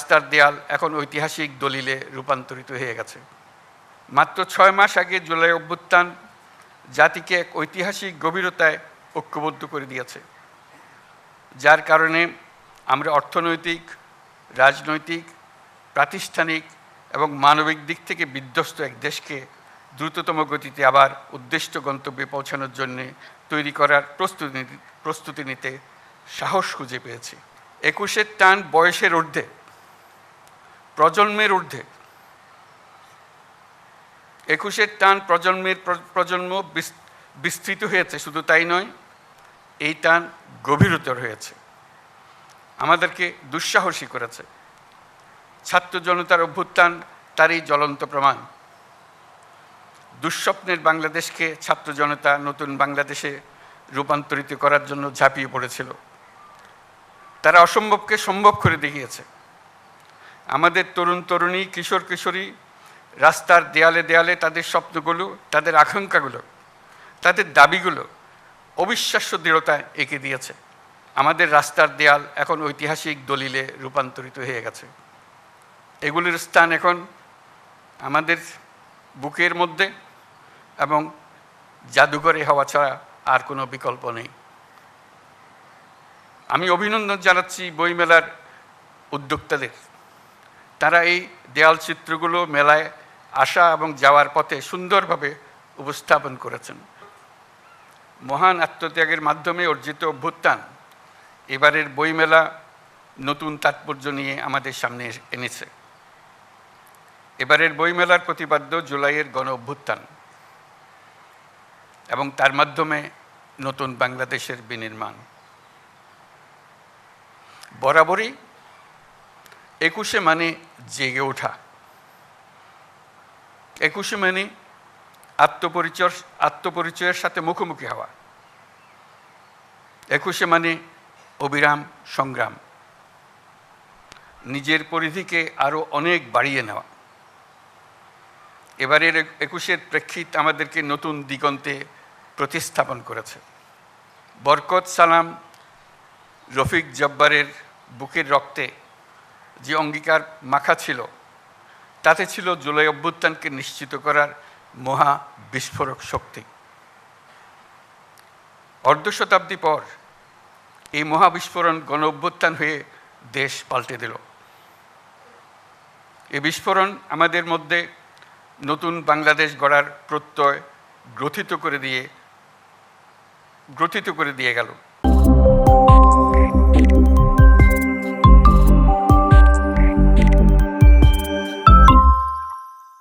রাস্তার দেয়াল এখন ঐতিহাসিক দলিলে রূপান্তরিত হয়ে গেছে। মাত্র ছয় মাস আগে জুলাই অভ্যুত্থান জাতিকে এক ঐতিহাসিক গভীরতায় ঐক্যবদ্ধ করে দিয়েছে। যার কারণে আমরা অর্থনৈতিক, রাজনৈতিক, প্রাতিষ্ঠানিক এবং মানবিক দিক থেকে বিধ্বস্ত এক দেশকে দ্রুততম গতিতে আবার উদ্দিষ্ট গন্তব্যে পৌঁছানোর জন্যে তৈরি করার প্রস্তুতি প্রস্তুতি নিতে সাহস খুঁজে পেয়েছি। একুশের টান বয়সের ঊর্ধ্বে। প্রজন্মের ঊর্ধ্বে। একুশের টান প্রজন্মের প্রজন্ম বিস্তৃত হয়েছে, শুধু তাই নয়, এই টান গভীরতর হয়েছে। আমাদেরকে দুঃসাহসী করেছে। ছাত্র জনতার অভ্যুত্থান তারই জ্বলন্ত প্রমাণ। দুঃস্বপ্নের বাংলাদেশকে ছাত্র জনতা নতুন বাংলাদেশে রূপান্তরিত করার জন্য ঝাঁপিয়ে পড়েছিল। তারা অসম্ভবকে সম্ভব করে দেখিয়েছে। আমাদের তরুণ তরুণী, কিশোর কিশোরী, রাস্তার দেয়ালে দেয়ালে তাদের স্বপ্নগুলো, তাদের আকাঙ্ক্ষাগুলো, তাদের দাবিগুলো অবিশ্বাস্য দৃঢ়তায় এঁকে দিয়েছে। আমাদের রাস্তার দেয়াল এখন ঐতিহাসিক দলিলে রূপান্তরিত হয়ে গেছে। এগুলির স্থান এখন আমাদের বুকের মধ্যে এবং জাদুঘরে হওয়া ছাড়া আর কোনো বিকল্প নেই। আমি অভিনন্দন জানাচ্ছি বইমেলার উদ্যোক্তাদের। তারা এই দেয়াল চিত্রগুলো মেলায় আসা এবং যাওয়ার পথে সুন্দরভাবে উপস্থাপন করেছেন। মহান আত্মত্যাগের মাধ্যমে অর্জিত অভ্যুত্থান, এবারের বইমেলা নতুন তাৎপর্য নিয়ে আমাদের সামনে এনেছে। এবারের বইমেলার প্রতিপাদ্য জুলাইয়ের গণ অভ্যুত্থান এবং তার মাধ্যমে নতুন বাংলাদেশের বিনির্মাণ। বরাবরই একুশে মানে জেগে ওঠা। একুশে মানে আত্মপরিচয়, আত্মপরিচয়ের সাথে মুখোমুখি হওয়া। একুশে মানে অবিরাম সংগ্রাম। নিজের পরিধিকে আরও অনেক বাড়িয়ে নেওয়া। এবারের একুশের প্রেক্ষিত আমাদেরকে নতুন দিগন্তে প্রতিস্থাপন করেছে। বরকত সালাম রফিক জব্বারের বুকের রক্তে যে অঙ্গীকার মাখা ছিল, তাতে ছিল জুলাই অভ্যুত্থানকে নিশ্চিত করার মহা বিস্ফোরক শক্তি। অর্ধ শতাব্দী পর এই মহাবিস্ফোরণ গণ অভ্যুত্থান হয়ে দেশ পাল্টে দিল। এই বিস্ফোরণ আমাদের মধ্যে নতুন বাংলাদেশ গড়ার প্রত্যয় গ্রথিত করে দিয়ে, গ্রথিত করে দিয়ে গেল।